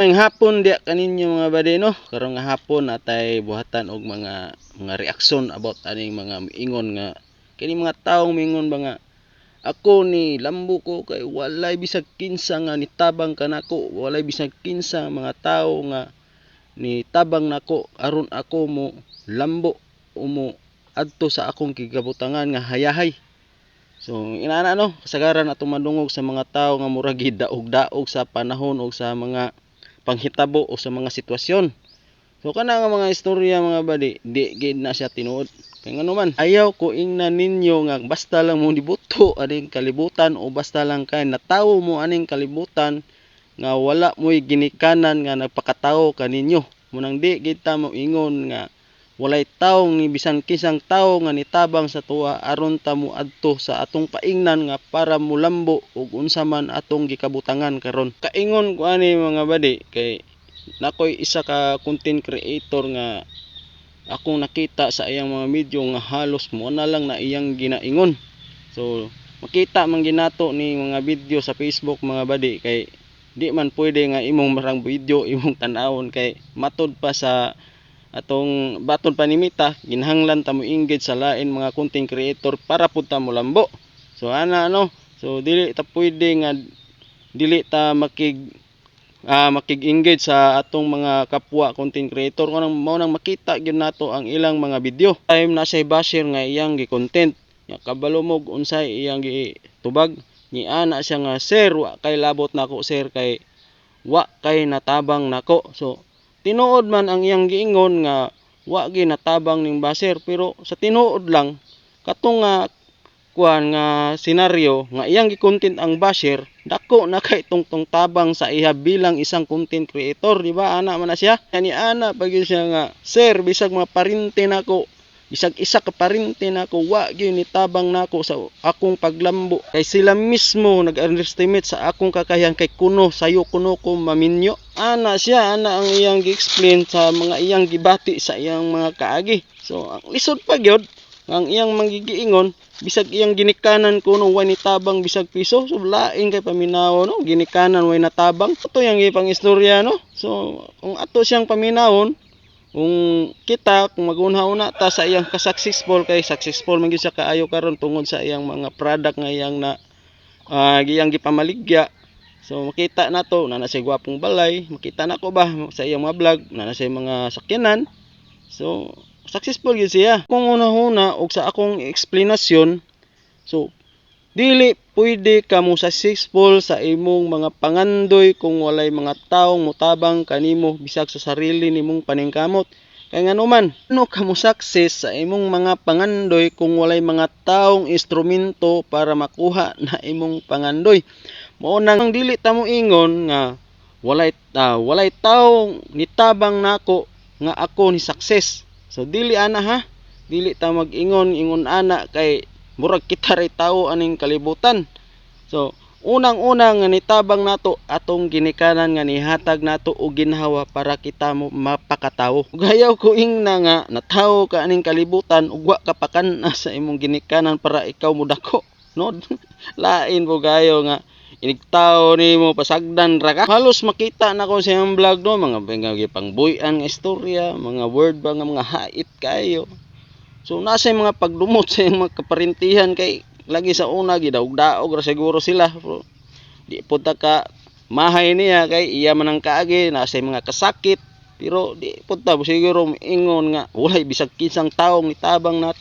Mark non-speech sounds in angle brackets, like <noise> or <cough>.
Ngayong hapon diya kaninyo mga badi no. Karong nga hapon natay buhatan og mga mga reaksyon about aning mga miingon nga kini mga taong mingon ba nga ako ni lambo ko kay walay bisag kinsa nga nitabang kanako, walay bisag kinsa mga tao nga nitabang nako aron ako mo lambo o mo adto sa akong gigabutangan nga hayahay. So inana no, kasagaran atong madungog sa mga tao nga murag gidaog-daog sa panahon o sa mga panghitabo o sa mga sitwasyon. So kana nga mga istorya mga badi, di gid na siya tinuod. Kay ngano man, ayaw ko ingnan ninyo nga basta lang mo dibuto aning kalibutan o basta lang kay natawo mo aning kalibutan nga wala mo'y ginikanan nga nagpakatawo kaninyo. Munang di gid ta mo ingon nga walay taong ni bisan kisang tawo nga nitabang sa tuwa aron ta mo adto sa atong paingnan nga para mulambo ug unsa man atong gikabutangan karon. Kaingon ko ani mga badi kay nakoy isa ka content creator nga akong nakita sa iyang mga video nga halos mo na lang na iyang ginaingon. So makita man ginato ni mga video sa Facebook mga badi kay di man pwede nga imong marang video <laughs> imong tan-awon kay matod pa sa atong baton panimita ginhanglan ta mo engage sa lain mga content creator para pud ta mo lambo. So ana ano? So dili ta pwede nga dili ta makig ah, makig-engage sa atong mga kapwa content creator. Kanang mao nang makita gyud nato ang ilang mga video. Time na say basher nga iyang gi-content. Nya kabalo mo unsay iyang gitubag. Ni ana siya nga sir wa kay labot nako sir kay wa kay natabang nako. So tinuod man ang iyang giingon nga wa gi natabang ning basher pero sa tinuod lang katong nga kuan nga senaryo nga iyang gi-content ang basher dako na <laughs> kay tungtong tabang sa iya bilang isang content creator di ba? Ana man na siya. Ani ana pag siya nga sir bisag maparinte nako bisag isa ka parinte nako wa gyud ni tabang nako sa akong paglambo. Kay sila mismo nag-underestimate sa akong kakayahan kay kuno sayo kuno ko maminyo ana siya ana ang iyang gi-explain sa mga iyang gibati sa iyang mga kaagi. So ang lisod pa gyud ang iyang magigiingon bisag iyang ginikanan kuno way nitabang bisag piso. So lain kay paminaw no? Ginikanan way natabang ato yang ipang istorya no? So kung ato siyang paminawon kung kita kung magunha-una ta sa iyang ka-successful kay successful man gyud siya kaayo karon tungod sa iyang mga product nga iyang na uh, iyang gipamaligya so makita na na siya gwapong balay. Makita nako ba sa iyang mga vlog na na siya mga sakyanan. So successful gyud siya. Kung una-una og sa akong explanation. So dili pwede ka mo successful sa imong mga pangandoy kung walay mga taong mutabang kanimo bisag sa sarili nimong paningkamot. Kay ngano man ano ka mo success sa imong mga pangandoy kung walay mga taong instrumento para makuha na imong pangandoy mao nang dili ta mo ingon nga walay uh, walay taong nitabang nako nga ako ni success. So dili ana ha? Dili ta mag-ingon ingon ana kay murag kita ray tawo aning kalibutan. So unang-unang nga nitabang nato atong ginikanan nga nihatag nato og ginhawa para kita mo mapakatawo. Gayaw ko ingna nga natawo ka aning kalibutan ug wa ka pakan sa imong ginikanan para ikaw mo dako no <laughs> lain po gayo nga inigtaw ni mo pasagdan ra ka. Halos makita na ko sa iyang vlog no? Mga mga pangbuyan nga istorya mga word ba nga mga hait kayo. So nasa mga pagdumot sa mga kaparintihan kay lagi sa una gidaog-daog ra siguro sila. Pero, di punta ka mahay niya kay iya man ang kaagi nasa mga kasakit. Pero di punta siguro ingon nga walay bisag kinsang taong nitabang nato